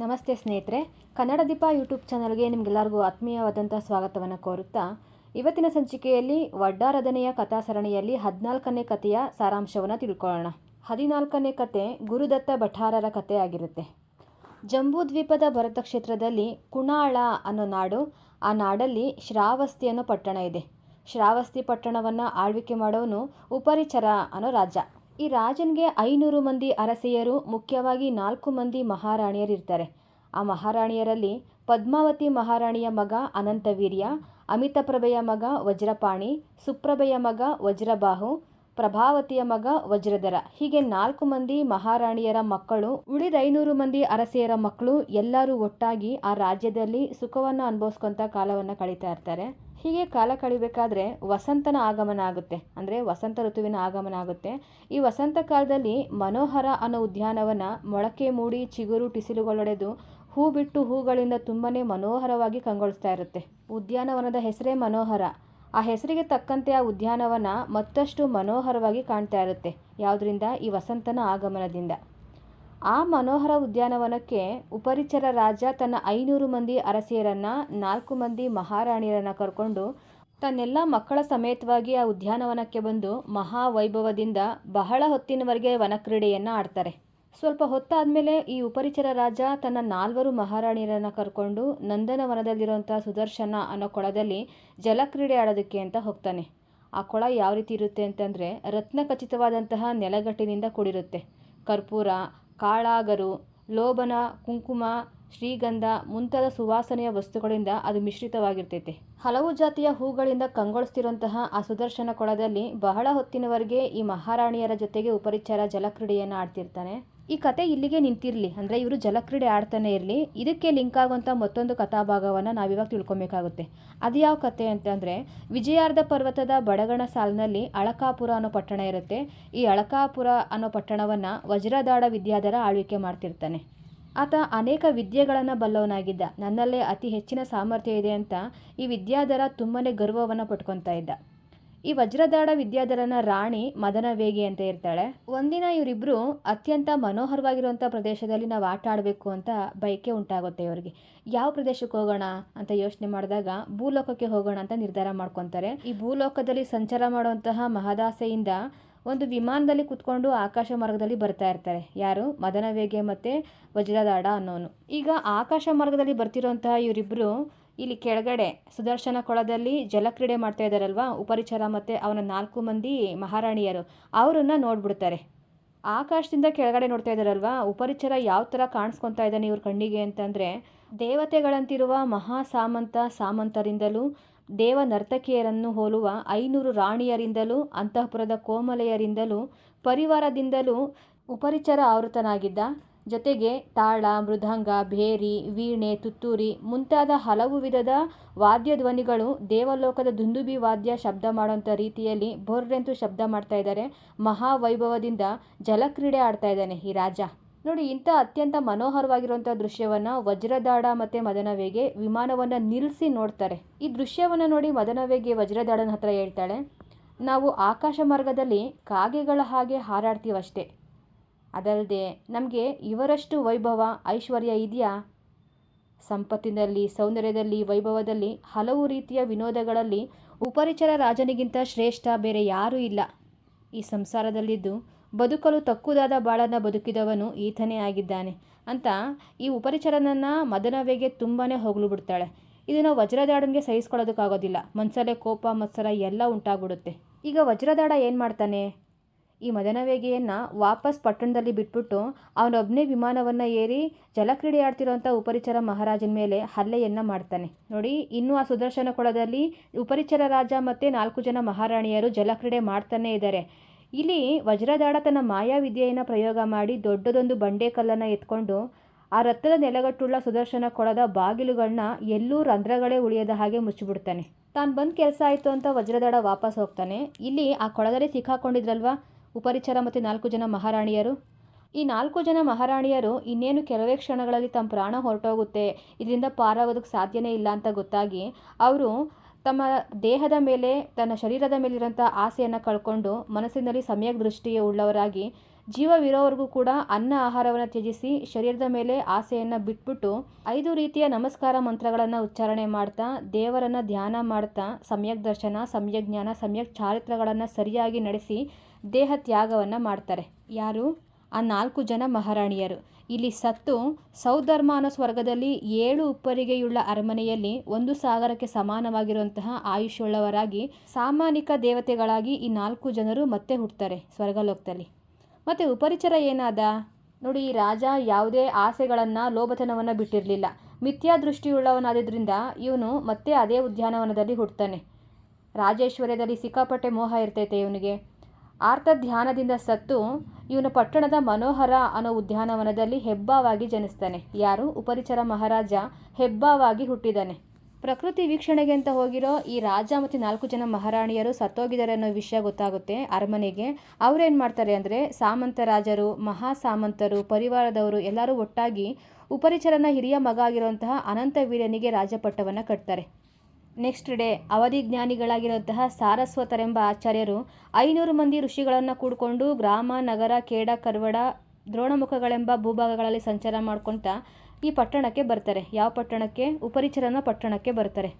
ನಮಸ್ತೆ ಸ್ನೇಹಿತರೆ, ಕನ್ನಡ ದೀಪ ಯೂಟ್ಯೂಬ್ ಚಾನಲ್ಗೆ ನಿಮಗೆಲ್ಲರಿಗೂ ಆತ್ಮೀಯವಾದಂಥ ಸ್ವಾಗತವನ್ನು ಕೋರುತ್ತಾ, ಇವತ್ತಿನ ಸಂಚಿಕೆಯಲ್ಲಿ ವಡ್ಡಾರದನೆಯ ಕಥಾ ಸರಣಿಯಲ್ಲಿ ಹದಿನಾಲ್ಕನೇ ಕಥೆಯ ಸಾರಾಂಶವನ್ನು ತಿಳ್ಕೊಳ್ಳೋಣ. ಹದಿನಾಲ್ಕನೇ ಕತೆ ಗುರುದತ್ತ ಭಟ್ಟಾರರ ಕಥೆ ಆಗಿರುತ್ತೆ. ಜಂಬೂ ಭರತ ಕ್ಷೇತ್ರದಲ್ಲಿ ಕುಣಾಳ ಅನ್ನೋ ನಾಡು, ಆ ನಾಡಲ್ಲಿ ಶ್ರಾವಸ್ತಿ ಅನ್ನೋ ಪಟ್ಟಣ ಇದೆ. ಶ್ರಾವಸ್ತಿ ಪಟ್ಟಣವನ್ನು ಆಳ್ವಿಕೆ ಮಾಡೋನು ಉಪರಿಚರ ಅನ್ನೋ ರಾಜ. ಈ ರಾಜನಿಗೆ ಐನೂರು ಮಂದಿ ಅರಸೆಯರು, ಮುಖ್ಯವಾಗಿ ನಾಲ್ಕು ಮಂದಿ ಮಹಾರಾಣಿಯರಿರ್ತಾರೆ. ಆ ಮಹಾರಾಣಿಯರಲ್ಲಿ ಪದ್ಮಾವತಿ ಮಹಾರಾಣಿಯ ಮಗ ಅನಂತವೀರ್ಯ, ಅಮಿತಪ್ರಭೆಯ ಮಗ ವಜ್ರಪಾಣಿ, ಸುಪ್ರಭೆಯ ಮಗ ವಜ್ರಬಾಹು, ಪ್ರಭಾವತಿಯ ಮಗ ವಜ್ರಧರ. ಹೀಗೆ ನಾಲ್ಕು ಮಂದಿ ಮಹಾರಾಣಿಯರ ಮಕ್ಕಳು, ಉಳಿದ ಐನೂರು ಮಂದಿ ಅರಸೆಯರ ಮಕ್ಕಳು ಎಲ್ಲರೂ ಒಟ್ಟಾಗಿ ಆ ರಾಜ್ಯದಲ್ಲಿ ಸುಖವನ್ನು ಅನುಭವಿಸ್ಕೊಂತ ಕಾಲವನ್ನು ಕಳೀತಾ ಇರ್ತಾರೆ. ಹೀಗೆ ಕಾಲ ಕಳಿಬೇಕಾದ್ರೆ ವಸಂತನ ಆಗಮನ ಆಗುತ್ತೆ. ಅಂದರೆ ವಸಂತ ಋತುವಿನ ಆಗಮನ ಆಗುತ್ತೆ. ಈ ವಸಂತ ಕಾಲದಲ್ಲಿ ಮನೋಹರ ಅನ್ನೋ ಉದ್ಯಾನವನ ಮೊಳಕೆ ಮೂಡಿ ಚಿಗುರು ಟಿಸಿಲುಗಳೊಡೆದು ಹೂ ಬಿಟ್ಟು ಹೂಗಳಿಂದ ತುಂಬಾ ಮನೋಹರವಾಗಿ ಕಂಗೊಳಿಸ್ತಾ ಇರುತ್ತೆ. ಉದ್ಯಾನವನದ ಹೆಸರೇ ಮನೋಹರ. ಆ ಹೆಸರಿಗೆ ತಕ್ಕಂತೆ ಆ ಉದ್ಯಾನವನ ಮತ್ತಷ್ಟು ಮನೋಹರವಾಗಿ ಕಾಣ್ತಾ ಇರುತ್ತೆ. ಯಾವುದರಿಂದ? ಈ ವಸಂತನ ಆಗಮನದಿಂದ. ಆ ಮನೋಹರ ಉದ್ಯಾನವನಕ್ಕೆ ಉಪರಿಚರ ರಾಜ ತನ್ನ ಐನೂರು ಮಂದಿ ಅರಸಿಯರನ್ನ, ನಾಲ್ಕು ಮಂದಿ ಮಹಾರಾಣಿಯರನ್ನ ಕರ್ಕೊಂಡು ತನ್ನೆಲ್ಲ ಮಕ್ಕಳ ಸಮೇತವಾಗಿ ಆ ಉದ್ಯಾನವನಕ್ಕೆ ಬಂದು ಮಹಾವೈಭವದಿಂದ ಬಹಳ ಹೊತ್ತಿನವರೆಗೆ ವನಕ್ರೀಡೆಯನ್ನು ಆಡ್ತಾರೆ. ಸ್ವಲ್ಪ ಹೊತ್ತಾದಮೇಲೆ ಈ ಉಪರಿಚರ ರಾಜ ತನ್ನ ನಾಲ್ವರು ಮಹಾರಾಣಿಯರನ್ನು ಕರ್ಕೊಂಡು ನಂದನವನದಲ್ಲಿರುವಂಥ ಸುದರ್ಶನ ಅನ್ನೋ ಕೊಳದಲ್ಲಿ ಜಲಕ್ರೀಡೆ ಆಡೋದಕ್ಕೆ ಅಂತ ಹೋಗ್ತಾನೆ. ಆ ಕೊಳ ಯಾವ ರೀತಿ ಇರುತ್ತೆ ಅಂತಂದರೆ ರತ್ನ ಖಚಿತವಾದಂತಹ ನೆಲಗಟ್ಟಿನಿಂದ ಕೂಡಿರುತ್ತೆ. ಕರ್ಪೂರ ಕಾಳಾಗರು, ಲೋಬನ, ಕುಂಕುಮ, ಶ್ರೀಗಂಧ ಮುಂತಾದ ಸುವಾಸನೆಯ ವಸ್ತುಗಳಿಂದ ಅದು ಮಿಶ್ರಿತವಾಗಿರ್ತೈತೆ. ಹಲವು ಜಾತಿಯ ಹೂಗಳಿಂದ ಕಂಗೊಳಿಸ್ತಿರುವಂತಹ ಆ ಸುದರ್ಶನ ಕೊಳದಲ್ಲಿ ಬಹಳ ಹೊತ್ತಿನವರೆಗೆ ಈ ಮಹಾರಾಣಿಯರ ಜೊತೆಗೆ ಉಪರಿಚಾರ ಜಲಕ್ರೀಡೆಯನ್ನು ಆಡ್ತಿರ್ತಾನೆ. ಈ ಕತೆ ಇಲ್ಲಿಗೆ ನಿಂತಿರಲಿ. ಅಂದರೆ ಇವರು ಜಲಕ್ರೀಡೆ ಆಡ್ತಾನೆ ಇರಲಿ. ಇದಕ್ಕೆ ಲಿಂಕ್ ಆಗುವಂಥ ಮತ್ತೊಂದು ಕಥಾಭಾಗವನ್ನು ನಾವಿವಾಗ ತಿಳ್ಕೊಬೇಕಾಗುತ್ತೆ. ಅದು ಯಾವ ಕತೆ ಅಂತಂದರೆ ವಿಜಯಾರ್ಧ ಪರ್ವತದ ಬಡಗಣ ಸಾಲಿನಲ್ಲಿ ಅಳಕಾಪುರ ಅನ್ನೋ ಪಟ್ಟಣ ಇರುತ್ತೆ. ಈ ಅಳಕಾಪುರ ಅನ್ನೋ ಪಟ್ಟಣವನ್ನು ವಜ್ರದಾಡ ವಿದ್ಯಾಧರ ಆಳ್ವಿಕೆ ಮಾಡ್ತಿರ್ತಾನೆ. ಆತ ಅನೇಕ ವಿದ್ಯೆಗಳನ್ನು ಬಲ್ಲವನಾಗಿದ್ದ. ನನ್ನಲ್ಲೇ ಅತಿ ಹೆಚ್ಚಿನ ಸಾಮರ್ಥ್ಯ ಇದೆ ಅಂತ ಈ ವಿದ್ಯಾಧರ ತುಂಬನೇ ಗರ್ವವನ್ನು ಪಟ್ಕೊತಾ ಇದ್ದ. ಈ ವಜ್ರದಾಡ ವಿದ್ಯಾಧರನ ರಾಣಿ ಮದನ ವೇಗಿ ಅಂತ ಇರ್ತಾಳೆ. ಒಂದಿನ ಇವರಿಬ್ಬರು ಅತ್ಯಂತ ಮನೋಹರವಾಗಿರುವಂಥ ಪ್ರದೇಶದಲ್ಲಿ ನಾವು ಆಟ ಆಡಬೇಕು ಅಂತ ಬಯಕೆ ಉಂಟಾಗುತ್ತೆ ಇವರಿಗೆ. ಯಾವ ಪ್ರದೇಶಕ್ಕೆ ಹೋಗೋಣ ಅಂತ ಯೋಚನೆ ಮಾಡಿದಾಗ ಭೂಲೋಕಕ್ಕೆ ಹೋಗೋಣ ಅಂತ ನಿರ್ಧಾರ ಮಾಡ್ಕೊತಾರೆ. ಈ ಭೂಲೋಕದಲ್ಲಿ ಸಂಚಾರ ಮಾಡುವಂತಹ ಮಹದಾಸೆಯಿಂದ ಒಂದು ವಿಮಾನದಲ್ಲಿ ಕುತ್ಕೊಂಡು ಆಕಾಶ ಮಾರ್ಗದಲ್ಲಿ ಬರ್ತಾ ಇರ್ತಾರೆ. ಯಾರು? ಮದನ ವೇಗೆ ಮತ್ತು ವಜ್ರದಾಡ ಅನ್ನೋನು. ಈಗ ಆಕಾಶ ಮಾರ್ಗದಲ್ಲಿ ಬರ್ತಿರೋಂತಹ ಇವರಿಬ್ಬರು ಇಲ್ಲಿ ಕೆಳಗಡೆ ಸುದರ್ಶನ ಕೊಳದಲ್ಲಿ ಜಲಕ್ರೀಡೆ ಮಾಡ್ತಾ ಇದ್ದಾರಲ್ವಾ ಉಪರಿಚರ ಮತ್ತು ಅವನ ನಾಲ್ಕು ಮಂದಿ ಮಹಾರಾಣಿಯರು. ಅವರನ್ನ ನೋಡ್ಬಿಡ್ತಾರೆ. ಆಕಾಶದಿಂದ ಕೆಳಗಡೆ ನೋಡ್ತಾ ಇದ್ದಾರಲ್ವಾ ಉಪರಿಚರ ಯಾವ ಥರ ಕಾಣಿಸ್ಕೊತಾ ಇದ್ದಾನೆ ಇವ್ರ ಕಣ್ಣಿಗೆ ಅಂತಂದರೆ, ದೇವತೆಗಳಂತಿರುವ ಮಹಾ ಸಾಮಂತ ಸಾಮಂತರಿಂದಲೂ, ದೇವ ನರ್ತಕಿಯರನ್ನು ಹೋಲುವ ಐನೂರು ರಾಣಿಯರಿಂದಲೂ, ಅಂತಃಪುರದ ಕೋಮಲೆಯರಿಂದಲೂ, ಪರಿವಾರದಿಂದಲೂ ಉಪರಿಚರ ಆವೃತನಾಗಿದ್ದ ಜೊತೆಗೆ ತಾಳ, ಮೃದಂಗ, ಭೇರಿ, ವೀಣೆ, ತುತ್ತೂರಿ ಮುಂತಾದ ಹಲವು ವಿಧದ ವಾದ್ಯ ಧ್ವನಿಗಳು ದೇವಲೋಕದ ದುಂದುಬಿ ವಾದ್ಯ ಶಬ್ದ ಮಾಡುವಂಥ ರೀತಿಯಲ್ಲಿ ಬೊರ್ರೆಂತು ಶಬ್ದ ಮಾಡ್ತಾ ಇದ್ದಾರೆ. ಮಹಾವೈಭವದಿಂದ ಜಲಕ್ರೀಡೆ ಆಡ್ತಾ ಇದ್ದಾನೆ ಈ ರಾಜ. ನೋಡಿ, ಇಂಥ ಅತ್ಯಂತ ಮನೋಹರವಾಗಿರುವಂಥ ದೃಶ್ಯವನ್ನು ವಜ್ರದಾಡ ಮತ್ತು ಮದನವೇಗೆ ವಿಮಾನವನ್ನು ನಿಲ್ಲಿಸಿ ನೋಡ್ತಾರೆ. ಈ ದೃಶ್ಯವನ್ನು ನೋಡಿ ಮದನವೇಗೆ ವಜ್ರದಾಡನ ಹತ್ರ ಹೇಳ್ತಾಳೆ, ನಾವು ಆಕಾಶ ಮಾರ್ಗದಲ್ಲಿ ಕಾಗೆಗಳ ಹಾಗೆ ಹಾರಾಡ್ತೀವಷ್ಟೇ. ಅದಲ್ಲದೆ ನಮಗೆ ಇವರಷ್ಟು ವೈಭವ, ಐಶ್ವರ್ಯ ಇದೆಯಾ? ಸಂಪತ್ತಿನಲ್ಲಿ, ಸೌಂದರ್ಯದಲ್ಲಿ, ವೈಭವದಲ್ಲಿ ಹಲವು ರೀತಿಯ ವಿನೋದಗಳಲ್ಲಿ ಉಪರಿಚರ ರಾಜನಿಗಿಂತ ಶ್ರೇಷ್ಠ ಬೇರೆ ಯಾರೂ ಇಲ್ಲ. ಈ ಸಂಸಾರದಲ್ಲಿದ್ದು ಬದುಕಲು ತಕ್ಕುದಾದ ಬಾಳನ್ನು ಬದುಕಿದವನು ಈತನೇ ಆಗಿದ್ದಾನೆ ಅಂತ ಈ ಉಪರಿಚರನನ್ನು ಮದನವೆಗೆ ತುಂಬಾ ಹೊಗಳು ಬಿಡ್ತಾಳೆ. ಇದನ್ನು ವಜ್ರದಾಡನಿಗೆ ಸಹಿಸ್ಕೊಳ್ಳೋದಕ್ಕಾಗೋದಿಲ್ಲ. ಮನಸಲ್ಲೇ ಕೋಪ, ಮತ್ಸರ ಎಲ್ಲ ಉಂಟಾಗ್ಬಿಡುತ್ತೆ. ಈಗ ವಜ್ರದಾಡ ಏನು ಮಾಡ್ತಾನೆ? ಈ ಮದನವೇಗೆಯನ್ನು ವಾಪಸ್ ಪಟ್ಟಣದಲ್ಲಿ ಬಿಟ್ಬಿಟ್ಟು ಅವನೊಬ್ಬನೇ ವಿಮಾನವನ್ನು ಏರಿ ಜಲಕ್ರೀಡೆ ಆಡ್ತಿರೋಂಥ ಉಪರಿಚರ ಮಹಾರಾಜನ ಮೇಲೆ ಹಲ್ಲೆಯನ್ನು ಮಾಡ್ತಾನೆ. ನೋಡಿ, ಇನ್ನೂ ಆ ಸುದರ್ಶನ ಕೊಳದಲ್ಲಿ ಉಪರಿಚರ ರಾಜ ಮತ್ತು ನಾಲ್ಕು ಜನ ಮಹಾರಾಣಿಯರು ಜಲಕ್ರೀಡೆ ಮಾಡ್ತಾನೇ ಇದ್ದಾರೆ ಇಲ್ಲಿ ವಜ್ರದಾಡ ತನ್ನ ಮಾಯಾವಿದ್ಯೆಯನ್ನು ಪ್ರಯೋಗ ಮಾಡಿ ದೊಡ್ಡದೊಂದು ಬಂಡೆ ಕಲ್ಲನ್ನು ಎತ್ಕೊಂಡು ಆ ರಥದ ನೆಲಗಟ್ಟುಳ್ಳ ಸುದರ್ಶನ ಕೊಳದ ಬಾಗಿಲುಗಳನ್ನ ಎಲ್ಲೂ ರಂಧ್ರಗಳೇ ಉಳಿಯದ ಹಾಗೆ ಮುಚ್ಚಿಬಿಡ್ತಾನೆ. ತಾನು ಬಂದು ಕೆಲಸ ಆಯಿತು ಅಂತ ವಜ್ರದಾಡ ವಾಪಸ್ ಹೋಗ್ತಾನೆ. ಇಲ್ಲಿ ಆ ಕೊಳದಲ್ಲಿ ಸಿಕ್ಕಾಕೊಂಡಿದ್ರಲ್ವಾ? ಉಪರಿಚರ ಮತ್ತು ನಾಲ್ಕು ಜನ ಮಹಾರಾಣಿಯರು. ಈ ನಾಲ್ಕು ಜನ ಮಹಾರಾಣಿಯರು ಇನ್ನೇನು ಕೆಲವೇ ಕ್ಷಣಗಳಲ್ಲಿ ತಮ್ಮ ಪ್ರಾಣ ಹೊರಟೋಗುತ್ತೆ, ಇದರಿಂದ ಪಾರಾಗೋದಕ್ಕೆ ಸಾಧ್ಯನೇ ಇಲ್ಲ ಅಂತ ಗೊತ್ತಾಗಿ ಅವರು ತಮ್ಮ ದೇಹದ ಮೇಲೆ, ತನ್ನ ಶರೀರದ ಮೇಲಿರೋಂಥ ಆಸೆಯನ್ನು ಕಳ್ಕೊಂಡು ಮನಸ್ಸಿನಲ್ಲಿ ಸಮ್ಯಕ್ ದೃಷ್ಟಿಯೇ ಉಳ್ಳವರಾಗಿ ಜೀವವಿರೋವರೆಗೂ ಕೂಡ ಅನ್ನ ಆಹಾರವನ್ನು ತ್ಯಜಿಸಿ ಶರೀರದ ಮೇಲೆ ಆಸೆಯನ್ನು ಬಿಟ್ಬಿಟ್ಟು ಐದು ರೀತಿಯ ನಮಸ್ಕಾರ ಮಂತ್ರಗಳನ್ನು ಉಚ್ಚಾರಣೆ ಮಾಡ್ತಾ, ದೇವರನ್ನು ಧ್ಯಾನ ಮಾಡ್ತಾ, ಸಮ್ಯಕ್ ದರ್ಶನ, ಸಮ್ಯಕ್ ಜ್ಞಾನ, ಸಮ್ಯಕ್ ಚಾರಿತ್ರಗಳನ್ನು ಸರಿಯಾಗಿ ನಡೆಸಿ ದೇಹ ತ್ಯಾಗವನ್ನು ಮಾಡ್ತಾರೆ. ಯಾರು? ಆ ನಾಲ್ಕು ಜನ ಮಹಾರಾಣಿಯರು. ಇಲ್ಲಿ ಸತ್ತು ಸೌಧರ್ಮ ಸ್ವರ್ಗದಲ್ಲಿ ಏಳು ಉಪ್ಪರಿಗೆಯುಳ್ಳ ಅರಮನೆಯಲ್ಲಿ ಒಂದು ಸಾಗರಕ್ಕೆ ಸಮಾನವಾಗಿರುವಂತಹ ಆಯುಷ್ಯುಳ್ಳವರಾಗಿ ಸಾಮಾನಿಕ ದೇವತೆಗಳಾಗಿ ಈ ನಾಲ್ಕು ಜನರು ಮತ್ತೆ ಹುಟ್ಟುತ್ತಾರೆ ಸ್ವರ್ಗಲೋಕದಲ್ಲಿ. ಮತ್ತು ಉಪರಿಚರ ಏನಾದ? ನೋಡಿ, ಈ ರಾಜ ಯಾವುದೇ ಆಸೆಗಳನ್ನು ಲೋಭತನವನ್ನು ಬಿಟ್ಟಿರಲಿಲ್ಲ. ಮಿಥ್ಯಾ ದೃಷ್ಟಿಯುಳ್ಳವನಾದ್ದರಿಂದ ಇವನು ಮತ್ತೆ ಅದೇ ಉದ್ಯಾನವನದಲ್ಲಿ ಹುಟ್ಟುತ್ತಾನೆ ರಾಜೇಶ್ವರ್ಯದಲ್ಲಿ ಸಿಕ್ಕಾಪಟ್ಟೆ ಮೋಹ ಇರ್ತೈತೆ ಇವನಿಗೆ. ಆರ್ತ ಧ್ಯಾನದಿಂದ ಸತ್ತು ಇವನು ಪಟ್ಟಣದ ಮನೋಹರ ಅನ್ನೋ ಉದ್ಯಾನವನದಲ್ಲಿ ಹೆಬ್ಬಾವಾಗಿ ಜನಿಸ್ತಾನೆ. ಯಾರು? ಉಪರಿಚರ ಮಹಾರಾಜ ಹೆಬ್ಬಾವಾಗಿ ಹುಟ್ಟಿದ್ದಾನೆ ಪ್ರಕೃತಿ ವೀಕ್ಷಣೆಗೆ ಅಂತ ಹೋಗಿರೋ ಈ ರಾಜ ಮತ್ತು ನಾಲ್ಕು ಜನ ಮಹಾರಾಣಿಯರು ಸತ್ತೋಗಿದ್ದಾರೆ ಅನ್ನೋ ವಿಷಯ ಗೊತ್ತಾಗುತ್ತೆ ಅರಮನೆಗೆ. ಅವ್ರೇನು ಮಾಡ್ತಾರೆ ಅಂದರೆ ಸಾಮಂತ ರಾಜರು ಮಹಾ ಸಾಮಂತರು ಪರಿವಾರದವರು ಎಲ್ಲರೂ ಒಟ್ಟಾಗಿ ಉಪರಿಚರನ ಹಿರಿಯ ಮಗ ಆಗಿರುವಂತಹ ಅನಂತ ವೀರ್ಯನಿಗೆ ರಾಜಪಟ್ಟವನ್ನು ಕಟ್ತಾರೆ. ನೆಕ್ಸ್ಟ್ ಡೇ ಅವಧಿ ಜ್ಞಾನಿಗಳಾಗಿರುವಂತಹ ಸಾರಸ್ವತರೆಂಬ ಆಚಾರ್ಯರು ಐನೂರು ಮಂದಿ ಋಷಿಗಳನ್ನು ಕೂಡಿಕೊಂಡು ಗ್ರಾಮ, ನಗರ ಕೇಡ ಕರ್ವಡ, ದ್ರೋಣಮುಖಗಳೆಂಬ ಭೂಭಾಗಗಳಲ್ಲಿ ಸಂಚಾರ ಮಾಡ್ಕೊತ ಈ ಪಟ್ಟಣಕ್ಕೆ ಬರ್ತಾರೆ. ಯಾವ ಪಟ್ಟಣಕ್ಕೆ? ಉಪರಿಚರನ ಪಟ್ಟಣಕ್ಕೆ ಬರ್ತಾರೆ.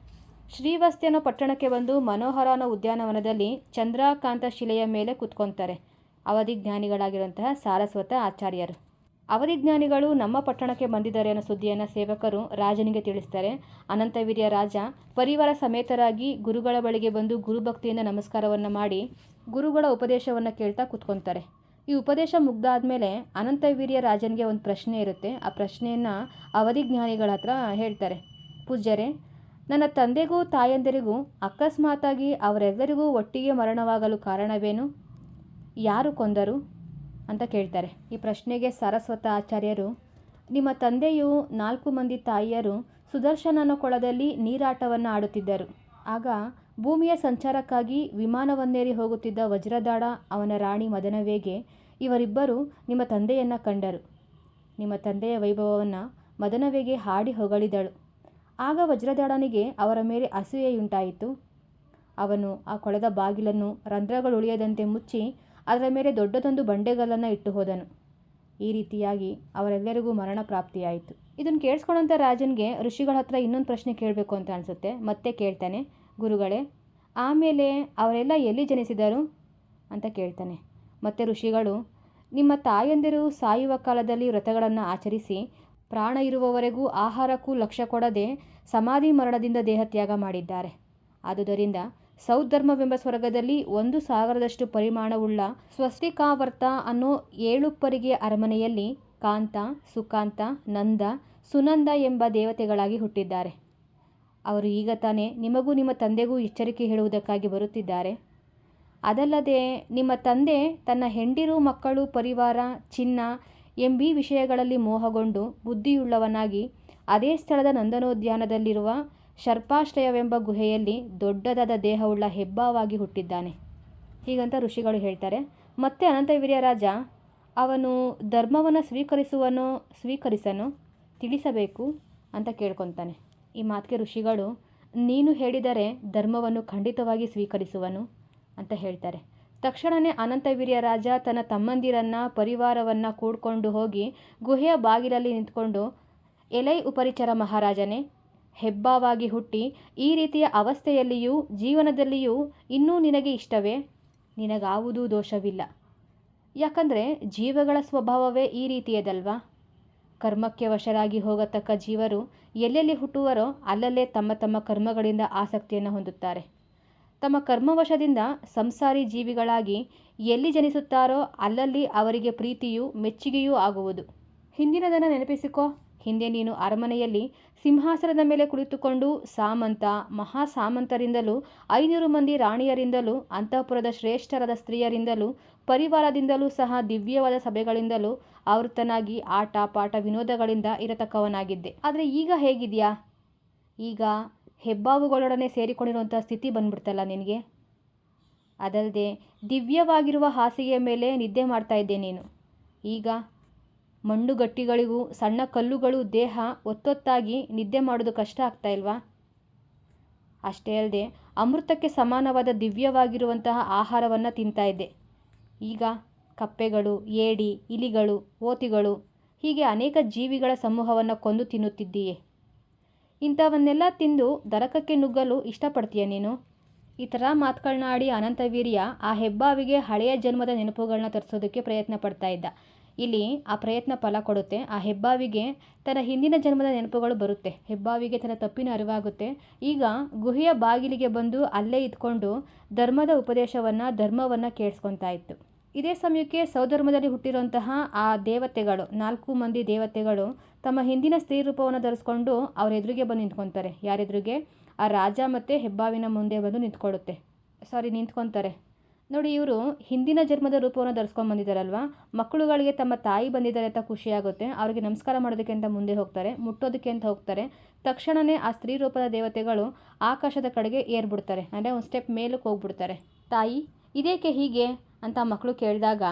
ಶ್ರೀವಸ್ತಿ ಪಟ್ಟಣಕ್ಕೆ ಬಂದು ಮನೋಹರ ಉದ್ಯಾನವನದಲ್ಲಿ ಚಂದ್ರಕಾಂತ ಶಿಲೆಯ ಮೇಲೆ ಕುತ್ಕೊತಾರೆ. ಅವಧಿ ಜ್ಞಾನಿಗಳಾಗಿರುವಂತಹ ಸಾರಸ್ವತ ಆಚಾರ್ಯರು. ಅವಧಿಜ್ಞಾನಿಗಳು ನಮ್ಮ ಪಟ್ಟಣಕ್ಕೆ ಬಂದಿದ್ದಾರೆ ಅನ್ನೋ ಸುದ್ದಿಯನ್ನು ಸೇವಕರು ರಾಜನಿಗೆ ತಿಳಿಸ್ತಾರೆ. ಅನಂತವೀರ್ಯ ರಾಜ, ಪರಿವಾರ ಸಮೇತರಾಗಿ ಗುರುಗಳ ಬಳಿಗೆ ಬಂದು ಗುರುಭಕ್ತಿಯಿಂದ ನಮಸ್ಕಾರವನ್ನು ಮಾಡಿ ಗುರುಗಳ ಉಪದೇಶವನ್ನು ಕೇಳ್ತಾ ಕುತ್ಕೊತಾರೆ. ಈ ಉಪದೇಶ ಮುಗ್ದಾದ್ಮೇಲೆ ಅನಂತವೀರ್ಯ ರಾಜನಿಗೆ ಒಂದು ಪ್ರಶ್ನೆ ಇರುತ್ತೆ. ಆ ಪ್ರಶ್ನೆಯನ್ನು ಅವಧಿಜ್ಞಾನಿಗಳ ಹತ್ರ ಹೇಳ್ತಾರೆ. ಪೂಜ್ಯರೇ, ನನ್ನ ತಂದೆಗೂ ತಾಯಂದಿರಿಗೂ ಅಕಸ್ಮಾತಾಗಿ ಅವರೆಲ್ಲರಿಗೂ ಒಟ್ಟಿಗೆ ಮರಣವಾಗಲು ಕಾರಣವೇನು? ಯಾರು ಕೊಂದರು? ಅಂತ ಕೇಳ್ತಾರೆ. ಈ ಪ್ರಶ್ನೆಗೆ ಸರಸ್ವತ ಆಚಾರ್ಯರು, ನಿಮ್ಮ ತಂದೆಯು ನಾಲ್ಕು ಮಂದಿ ತಾಯಿಯರು ಸುದರ್ಶನನ ಕೊಳದಲ್ಲಿ ನೀರಾಟವನ್ನು ಆಡುತ್ತಿದ್ದರು. ಆಗ ಭೂಮಿಯ ಸಂಚಾರಕ್ಕಾಗಿ ವಿಮಾನವನ್ನೇರಿ ಹೋಗುತ್ತಿದ್ದ ವಜ್ರದಾಡ ಅವನ ರಾಣಿ ಮದನವೇಗೆ ಇವರಿಬ್ಬರು ನಿಮ್ಮ ತಂದೆಯನ್ನು ಕಂಡರು. ನಿಮ್ಮ ತಂದೆಯ ವೈಭವವನ್ನು ಮದನವೇಗೆ ಹಾಡಿ ಹೊಗಳಿದಳು. ಆಗ ವಜ್ರದಾಡನಿಗೆ ಅವರ ಮೇಲೆ ಅಸೂಯೆಯುಂಟಾಯಿತು. ಅವನು ಆ ಕೊಳದ ಬಾಗಿಲನ್ನು ರಂಧ್ರಗಳುಳಿಯದಂತೆ ಮುಚ್ಚಿ ಅದರ ಮೇಲೆ ದೊಡ್ಡದೊಂದು ಬಂಡೆಗಲ್ಲನ್ನು ಇಟ್ಟು ಹೋದನು. ಈ ರೀತಿಯಾಗಿ ಅವರೆಲ್ಲರಿಗೂ ಮರಣ ಪ್ರಾಪ್ತಿಯಾಯಿತು. ಇದನ್ನು ಕೇಳಿಸ್ಕೊಳ್ಳೋಂಥ ರಾಜನಿಗೆ ಋಷಿಗಳ ಹತ್ರ ಇನ್ನೊಂದು ಪ್ರಶ್ನೆ ಕೇಳಬೇಕು ಅಂತ ಅನಿಸುತ್ತೆ. ಮತ್ತೆ ಕೇಳ್ತಾನೆ, ಗುರುಗಳೇ ಆಮೇಲೆ ಅವರೆಲ್ಲ ಎಲ್ಲಿ ಜನಿಸಿದರು? ಅಂತ ಕೇಳ್ತಾನೆ. ಮತ್ತೆ ಋಷಿಗಳು, ನಿಮ್ಮ ತಾಯಂದಿರು ಸಾಯುವ ಕಾಲದಲ್ಲಿ ವ್ರತಗಳನ್ನು ಆಚರಿಸಿ ಪ್ರಾಣ ಇರುವವರೆಗೂ ಆಹಾರಕ್ಕೂ ಲಕ್ಷ್ಯ ಕೊಡದೆ ಸಮಾಧಿ ಮರಣದಿಂದ ದೇಹತ್ಯಾಗ ಮಾಡಿದ್ದಾರೆ. ಆದುದರಿಂದ ಸೌಧರ್ಮವೆಂಬ ಸ್ವರ್ಗದಲ್ಲಿ ಒಂದು ಸಾವಿರದಷ್ಟು ಪರಿಮಾಣವುಳ್ಳ ಸ್ವಸ್ತಿಕಾವರ್ತ ಅನ್ನೋ ಏಳುಪ್ಪರಿಗೆ ಅರಮನೆಯಲ್ಲಿ ಕಾಂತ, ಸುಕಾಂತ, ನಂದ, ಸುನಂದ ಎಂಬ ದೇವತೆಗಳಾಗಿ ಹುಟ್ಟಿದ್ದಾರೆ. ಅವರು ಈಗ ತಾನೇ ನಿಮಗೂ ನಿಮ್ಮ ತಂದೆಗೂ ಎಚ್ಚರಿಕೆ ಹೇಳುವುದಕ್ಕಾಗಿ ಬರುತ್ತಿದ್ದಾರೆ. ಅದಲ್ಲದೆ ನಿಮ್ಮ ತಂದೆ ತನ್ನ ಹೆಂಡಿರು ಮಕ್ಕಳು ಪರಿವಾರ, ಚಿನ್ನ ಎಂಬಿ ವಿಷಯಗಳಲ್ಲಿ ಮೋಹಗೊಂಡು ಬುದ್ಧಿಯುಳ್ಳವನಾಗಿ ಅದೇ ಸ್ಥಳದ ನಂದನೋದ್ಯಾನದಲ್ಲಿರುವ ಶರ್ಪಾಶ್ರಯವೆಂಬ ಗುಹೆಯಲ್ಲಿ ದೊಡ್ಡದಾದ ದೇಹವುಳ್ಳ ಹೆಬ್ಬಾವಾಗಿ ಹುಟ್ಟಿದ್ದಾನೆ. ಹೀಗಂತ ಋಷಿಗಳು ಹೇಳ್ತಾರೆ, ಮತ್ತೆ ಅನಂತವೀರ್ಯ ರಾಜ, ಅವನು ಧರ್ಮವನ್ನು ಸ್ವೀಕರಿಸುವನೋ, ಸ್ವೀಕರಿಸನೋ ತಿಳಿಸಬೇಕು ಅಂತ ಕೇಳ್ಕೊತಾನೆ. ಈ ಮಾತಿಗೆ ಋಷಿಗಳು, ನೀನು ಹೇಳಿದರೆ ಧರ್ಮವನ್ನು ಖಂಡಿತವಾಗಿ ಸ್ವೀಕರಿಸುವನು ಅಂತ ಹೇಳ್ತಾರೆ. ತಕ್ಷಣವೇ ಅನಂತವೀರ್ಯ ರಾಜ ತನ್ನ ತಮ್ಮಂದಿರನ್ನು, ಪರಿವಾರವನ್ನು ಕೂಡ್ಕೊಂಡು ಹೋಗಿ ಗುಹೆಯ ಬಾಗಿಲಲ್ಲಿ ನಿಂತ್ಕೊಂಡು ಎಲೈ ಉಪರಿಚರ ಮಹಾರಾಜನೇ ಹೆಬ್ಬಾವಾಗಿ ಹುಟ್ಟಿ ಈ ರೀತಿಯ ಅವಸ್ಥೆಯಲ್ಲಿಯೂ ಜೀವನದಲ್ಲಿಯೂ ಇನ್ನೂ ನಿನಗೆ ಇಷ್ಟವೇ? ನಿನಗಾವುದೂ ದೋಷವಿಲ್ಲ. ಯಾಕಂದರೆ ಜೀವಗಳ ಸ್ವಭಾವವೇ ಈ ರೀತಿಯದಲ್ವಾ? ಕರ್ಮಕ್ಕೆ ವಶರಾಗಿ ಹೋಗತಕ್ಕ ಜೀವರು ಎಲ್ಲೆಲ್ಲಿ ಹುಟ್ಟುವರೋ ಅಲ್ಲಲ್ಲೇ ತಮ್ಮ ತಮ್ಮ ಕರ್ಮಗಳಿಂದ ಆಸಕ್ತಿಯನ್ನು ಹೊಂದುತ್ತಾರೆ. ತಮ್ಮ ಕರ್ಮವಶದಿಂದ ಸಂಸಾರಿ ಜೀವಿಗಳಾಗಿ ಎಲ್ಲಿ ಜನಿಸುತ್ತಾರೋ ಅಲ್ಲಲ್ಲಿ ಅವರಿಗೆ ಪ್ರೀತಿಯೂ ಮೆಚ್ಚುಗೆಯೂ ಆಗುವುದು. ಹಿಂದಿನದನ್ನು ನೆನಪಿಸಿಕೋ. ಹಿಂದೆ ನೀನು ಅರಮನೆಯಲ್ಲಿ ಸಿಂಹಾಸನದ ಮೇಲೆ ಕುಳಿತುಕೊಂಡು ಸಾಮಂತ ಮಹಾ ಸಾಮಂತರಿಂದಲೂ ಐನೂರು ಮಂದಿ ರಾಣಿಯರಿಂದಲೂ, ಅಂತಃಪುರದ ಶ್ರೇಷ್ಠರಾದ ಸ್ತ್ರೀಯರಿಂದಲೂ, ಪರಿವಾರದಿಂದಲೂ ಸಹ ದಿವ್ಯವಾದ ಸಭೆಗಳಿಂದಲೂ ಆವೃತ್ತನಾಗಿ ಆಟ, ಪಾಠ, ವಿನೋದಗಳಿಂದ ಇರತಕ್ಕವನಾಗಿದ್ದೆ. ಆದರೆ ಈಗ ಹೇಗಿದೆಯಾ? ಈಗ ಹೆಬ್ಬಾವುಗಳೊಡನೆ ಸೇರಿಕೊಂಡಿರುವಂಥ ಸ್ಥಿತಿ ಬಂದ್ಬಿಡ್ತಲ್ಲ ನಿನಗೆ? ಅದಲ್ಲದೆ ದಿವ್ಯವಾಗಿರುವ ಹಾಸಿಗೆಯ ಮೇಲೆ ನಿದ್ದೆ ಮಾಡ್ತಾ ಇದ್ದೆ ನೀನು. ಈಗ ಮಣ್ಣು ಗಟ್ಟಿಗಳಿಗೂ ಸಣ್ಣ ಕಲ್ಲುಗಳು ದೇಹ ಒತ್ತೊತ್ತಾಗಿ ನಿದ್ದೆ ಮಾಡೋದು ಕಷ್ಟ ಆಗ್ತಾ ಇಲ್ವಾ? ಅಷ್ಟೇ ಅಲ್ಲದೆ ಅಮೃತಕ್ಕೆ ಸಮಾನವಾದ ದಿವ್ಯವಾಗಿರುವಂತಹ ಆಹಾರವನ್ನು ತಿಂತಾ ಇದ್ದೆ. ಈಗ ಕಪ್ಪೆಗಳು, ಏಡಿ, ಇಲಿಗಳು, ಓತಿಗಳು ಹೀಗೆ ಅನೇಕ ಜೀವಿಗಳ ಸಮೂಹವನ್ನು ಕೊಂದು ತಿನ್ನುತ್ತಿದ್ದೀಯೆ. ಇಂಥವನ್ನೆಲ್ಲ ತಿಂದು ದರಕಕ್ಕೆ ನುಗ್ಗಲು ಇಷ್ಟಪಡ್ತೀಯ ನೀನು? ಈ ಥರ ಮಾತುಗಳನ್ನ ಆಡಿ ಅನಂತವೀರ್ಯ ಆ ಹೆಬ್ಬಾವಿಗೆ ಹಳೆಯ ಜನ್ಮದ ನೆನಪುಗಳನ್ನ ತರಿಸೋದಕ್ಕೆ ಪ್ರಯತ್ನ ಪಡ್ತಾ ಇದ್ದ. ಇಲ್ಲಿ ಆ ಪ್ರಯತ್ನ ಫಲ ಕೊಡುತ್ತೆ. ಆ ಹೆಬ್ಬಾವಿಗೆ ತನ್ನ ಹಿಂದಿನ ಜನ್ಮದ ನೆನಪುಗಳು ಬರುತ್ತೆ. ಹೆಬ್ಬಾವಿಗೆ ತನ್ನ ತಪ್ಪಿನ ಅರಿವಾಗುತ್ತೆ. ಈಗ ಗುಹೆಯ ಬಾಗಿಲಿಗೆ ಬಂದು ಅಲ್ಲೇ ಇದ್ಕೊಂಡು ಧರ್ಮದ ಉಪದೇಶವನ್ನು, ಧರ್ಮವನ್ನು ಕೇಳಿಸ್ಕೊತಾ ಇತ್ತು. ಇದೇ ಸಮಯಕ್ಕೆ ಸೌಧರ್ಮದಲ್ಲಿ ಹುಟ್ಟಿರುವಂತಹ ಆ ದೇವತೆಗಳು, ನಾಲ್ಕು ಮಂದಿ ದೇವತೆಗಳು ತಮ್ಮ ಹಿಂದಿನ ಸ್ತ್ರೀ ರೂಪವನ್ನು ಧರಿಸ್ಕೊಂಡು ಅವ್ರ ಎದುರಿಗೆ ಬಂದು ನಿಂತ್ಕೊತಾರೆ. ಯಾರೆದುರಿಗೆ? ಆ ರಾಜ ಮತ್ತು ಹೆಬ್ಬಾವಿನ ಮುಂದೆ ಬಂದು ನಿಂತ್ಕೊಳ್ಳುತ್ತೆ. ಸಾರಿ ನಿಂತ್ಕೊತಾರೆ. ನೋಡಿ, ಇವರು ಹಿಂದಿನ ಜನ್ಮದ ರೂಪವನ್ನು ಧರಿಸ್ಕೊಂಡು ಬಂದಿದ್ದಾರಲ್ವ? ಮಕ್ಕಳುಗಳಿಗೆ ತಮ್ಮ ತಾಯಿ ಬಂದಿದ್ದಾರೆ ಅಂತ ಖುಷಿಯಾಗುತ್ತೆ. ಅವರಿಗೆ ನಮಸ್ಕಾರ ಮಾಡೋದಕ್ಕೆ ಅಂತ ಮುಂದೆ ಹೋಗ್ತಾರೆ, ಮುಟ್ಟೋದಕ್ಕೆ ಅಂತ ಹೋಗ್ತಾರೆ. ತಕ್ಷಣವೇ ಆ ಸ್ತ್ರೀ ರೂಪದ ದೇವತೆಗಳು ಆಕಾಶದ ಕಡೆಗೆ ಏರ್ಬಿಡ್ತಾರೆ. ಅಂದರೆ ಒಂದು ಸ್ಟೆಪ್ ಮೇಲಕ್ಕೆ ಹೋಗ್ಬಿಡ್ತಾರೆ. ತಾಯಿ, ಇದೇಕೆ ಹೀಗೆ? ಅಂತ ಮಕ್ಕಳು ಕೇಳಿದಾಗ,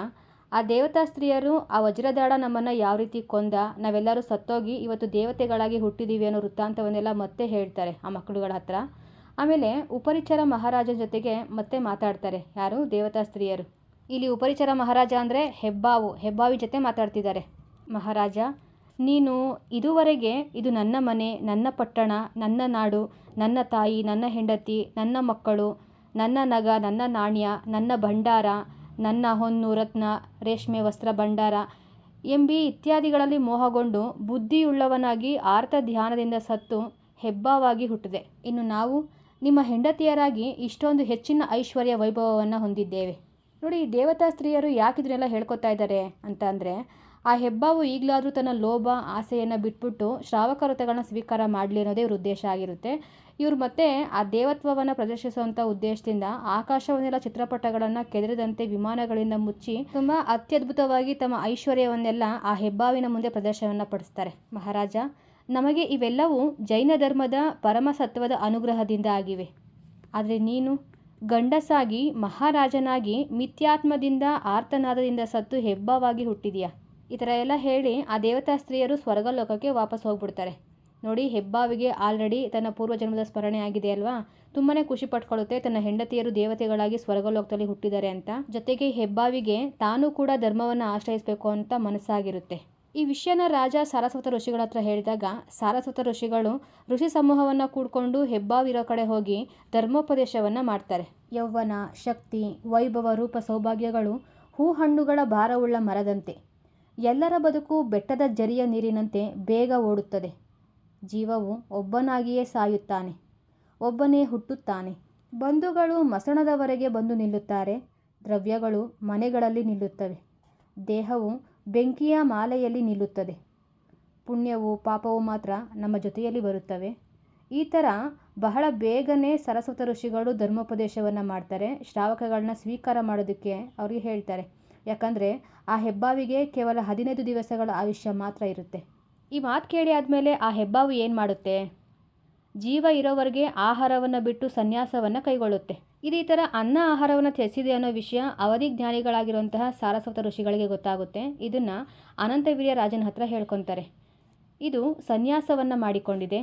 ಆ ದೇವತಾ ಸ್ತ್ರೀಯರು ಆ ವಜ್ರದಾಡ ನಮ್ಮನ್ನು ಯಾವ ರೀತಿ ಕೊಂದ, ನಾವೆಲ್ಲರೂ ಸತ್ತೋಗಿ ಇವತ್ತು ದೇವತೆಗಳಾಗಿ ಹುಟ್ಟಿದ್ದೀವಿ ಅನ್ನೋ ವೃತ್ತಾಂತವನ್ನೆಲ್ಲ ಮತ್ತೆ ಹೇಳ್ತಾರೆ ಆ ಮಕ್ಕಳುಗಳ ಹತ್ರ. ಆಮೇಲೆ ಉಪರಿಚರ ಮಹಾರಾಜ ಜೊತೆಗೆ ಮತ್ತೆ ಮಾತಾಡ್ತಾರೆ. ಯಾರು? ದೇವತಾ ಸ್ತ್ರೀಯರು. ಇಲ್ಲಿ ಉಪರಿಚರ ಮಹಾರಾಜ ಅಂದರೆ ಹೆಬ್ಬಾವು, ಹೆಬ್ಬಾವಿ ಜೊತೆ ಮಾತಾಡ್ತಿದ್ದಾರೆ. ಮಹಾರಾಜ, ನೀನು ಇದುವರೆಗೆ ಇದು ನನ್ನ ಮನೆ, ನನ್ನ ಪಟ್ಟಣ, ನನ್ನ ನಾಡು, ನನ್ನ ತಾಯಿ, ನನ್ನ ಹೆಂಡತಿ, ನನ್ನ ಮಕ್ಕಳು, ನನ್ನ ನಗ, ನನ್ನ ನಾಣ್ಯ, ನನ್ನ ಭಂಡಾರ, ನನ್ನ ಹೊನ್ನು, ರತ್ನ, ರೇಷ್ಮೆ, ವಸ್ತ್ರ, ಭಂಡಾರ ಎಂಬಿ ಇತ್ಯಾದಿಗಳಲ್ಲಿ ಮೋಹಗೊಂಡು ಬುದ್ಧಿಯುಳ್ಳವನಾಗಿ ಆರ್ತ ಧ್ಯಾನದಿಂದ ಸತ್ತು ಹೆಬ್ಬಾವಾಗಿ ಹುಟ್ಟಿದೆ. ಇನ್ನು ನಾವು ನಿಮ್ಮ ಹೆಂಡತಿಯರಾಗಿ ಇಷ್ಟೊಂದು ಹೆಚ್ಚಿನ ಐಶ್ವರ್ಯ ವೈಭವವನ್ನು ಹೊಂದಿದ್ದೇವೆ. ನೋಡಿ, ದೇವತಾ ಸ್ತ್ರೀಯರು ಯಾಕೆ ಇದನ್ನೆಲ್ಲ ಹೇಳ್ಕೊತಾ ಇದ್ದಾರೆ ಅಂತ ಅಂದರೆ, ಆ ಹೆಬ್ಬಾವು ಈಗಲಾದರೂ ತನ್ನ ಲೋಭ, ಆಸೆಯನ್ನು ಬಿಟ್ಬಿಟ್ಟು ಶ್ರಾವಕ ವ್ರತಗಳನ್ನ ಸ್ವೀಕಾರ ಮಾಡಲಿ ಅನ್ನೋದೇ ಇವ್ರ ಉದ್ದೇಶ ಆಗಿರುತ್ತೆ. ಇವರು ಮತ್ತೆ ಆ ದೇವತ್ವವನ್ನು ಪ್ರದರ್ಶಿಸುವಂಥ ಉದ್ದೇಶದಿಂದ ಆಕಾಶವನ್ನೆಲ್ಲ ಚಿತ್ರಪಟಗಳನ್ನು ಕೆದರಿದಂತೆ ವಿಮಾನಗಳಿಂದ ಮುಚ್ಚಿ ತುಂಬ ಅತ್ಯದ್ಭುತವಾಗಿ ತಮ್ಮ ಐಶ್ವರ್ಯವನ್ನೆಲ್ಲ ಆ ಹೆಬ್ಬಾವಿನ ಮುಂದೆ ಪ್ರದರ್ಶನವನ್ನು ಪಡಿಸ್ತಾರೆ. ಮಹಾರಾಜ ನಮಗೆ ಇವೆಲ್ಲವೂ ಜೈನ ಧರ್ಮದ ಪರಮಸತ್ವದ ಅನುಗ್ರಹದಿಂದ ಆಗಿವೆ. ಆದರೆ ನೀನು ಗಂಡಸಾಗಿ, ಮಹಾರಾಜನಾಗಿ, ಮಿಥ್ಯಾತ್ಮದಿಂದ, ಆರ್ತನಾದದಿಂದ ಸತ್ತು ಹೆಬ್ಬವಾಗಿ ಹುಟ್ಟಿದೆಯಾ? ಈ ಥರ ಎಲ್ಲ ಹೇಳಿ ಆ ದೇವತಾ ಸ್ತ್ರೀಯರು ಸ್ವರ್ಗಲೋಕಕ್ಕೆ ವಾಪಸ್ ಹೋಗ್ಬಿಡ್ತಾರೆ. ನೋಡಿ, ಹೆಬ್ಬಾವಿಗೆ ಆಲ್ರೆಡಿ ತನ್ನ ಪೂರ್ವಜನ್ಮದ ಸ್ಮರಣೆ ಆಗಿದೆ ಅಲ್ವಾ? ತುಂಬಾ ಖುಷಿ ಪಟ್ಕೊಳ್ಳುತ್ತೆ ತನ್ನ ಹೆಂಡತಿಯರು ದೇವತೆಗಳಾಗಿ ಸ್ವರ್ಗಲೋಕದಲ್ಲಿ ಹುಟ್ಟಿದ್ದಾರೆ ಅಂತ. ಜೊತೆಗೆ ಹೆಬ್ಬಾವಿಗೆ ತಾನೂ ಕೂಡ ಧರ್ಮವನ್ನು ಆಶ್ರಯಿಸಬೇಕು ಅಂತ ಮನಸ್ಸಾಗಿರುತ್ತೆ. ಈ ವಿಷಯನ ರಾಜ ಸಾರಸ್ವತ ಋಷಿಗಳ ಹತ್ರ ಹೇಳಿದಾಗ, ಸಾರಸ್ವತ ಋಷಿಗಳು ಋಷಿ ಸಮೂಹವನ್ನು ಕೂಡ್ಕೊಂಡು ಹೆಬ್ಬಾವಿರೋ ಕಡೆ ಹೋಗಿ ಧರ್ಮೋಪದೇಶವನ್ನು ಮಾಡ್ತಾರೆ. ಯೌವನ, ಶಕ್ತಿ, ವೈಭವ, ರೂಪ, ಸೌಭಾಗ್ಯಗಳು ಹೂ ಹಣ್ಣುಗಳ ಭಾರವುಳ್ಳ ಮರದಂತೆ. ಎಲ್ಲರ ಬದುಕು ಬೆಟ್ಟದ ಜರಿಯ ನೀರಿನಂತೆ ಬೇಗ ಓಡುತ್ತದೆ. ಜೀವವು ಒಬ್ಬನಾಗಿಯೇ ಸಾಯುತ್ತಾನೆ, ಒಬ್ಬನೇ ಹುಟ್ಟುತ್ತಾನೆ. ಬಂಧುಗಳು ಮಸಣದವರೆಗೆ ಬಂದು ನಿಲ್ಲುತ್ತಾರೆ, ದ್ರವ್ಯಗಳು ಮನೆಗಳಲ್ಲಿ ನಿಲ್ಲುತ್ತವೆ. ದೇಹವು ಬೆಂಕಿಯ ಮಾಲೆಯಲ್ಲಿ ನಿಲ್ಲುತ್ತದೆ. ಪುಣ್ಯವು ಪಾಪವು ಮಾತ್ರ ನಮ್ಮ ಜೊತೆಯಲ್ಲಿ ಬರುತ್ತವೆ. ಈ ಥರ ಬಹಳ ಬೇಗನೆ ಸರಸ್ವತ ಋಷಿಗಳು ಧರ್ಮೋಪದೇಶವನ್ನು ಮಾಡ್ತಾರೆ. ಶ್ರಾವಕಗಳನ್ನ ಸ್ವೀಕಾರ ಮಾಡೋದಕ್ಕೆ ಅವ್ರಿಗೆ ಹೇಳ್ತಾರೆ. ಯಾಕಂದರೆ ಆ ಹೆಬ್ಬಾವಿಗೆ ಕೇವಲ ಹದಿನೈದು ದಿವಸಗಳ ಆಯುಷ್ಯ ಮಾತ್ರ ಇರುತ್ತೆ. ಈ ಮಾತು ಕೇಳಿ ಆದಮೇಲೆ ಆ ಹೆಬ್ಬಾವು ಏನು ಮಾಡುತ್ತೆ? ಜೀವ ಇರೋವರೆಗೆ ಆಹಾರವನ್ನು ಬಿಟ್ಟು ಸನ್ಯಾಸವನ್ನು ಕೈಗೊಳ್ಳುತ್ತೆ. ಇದು ಈ ಥರ ಅನ್ನ ಆಹಾರವನ್ನು ತ್ಯಜಿಸಿದೆ ಅನ್ನೋ ವಿಷಯ ಅವಧಿ ಜ್ಞಾನಿಗಳಾಗಿರುವಂತಹ ಸಾರಸ್ವತ ಋಷಿಗಳಿಗೆ ಗೊತ್ತಾಗುತ್ತೆ. ಇದನ್ನು ಅನಂತವೀರ್ಯ ರಾಜನ ಹತ್ರ ಹೇಳ್ಕೊತಾರೆ. ಇದು ಸನ್ಯಾಸವನ್ನು ಮಾಡಿಕೊಂಡಿದೆ.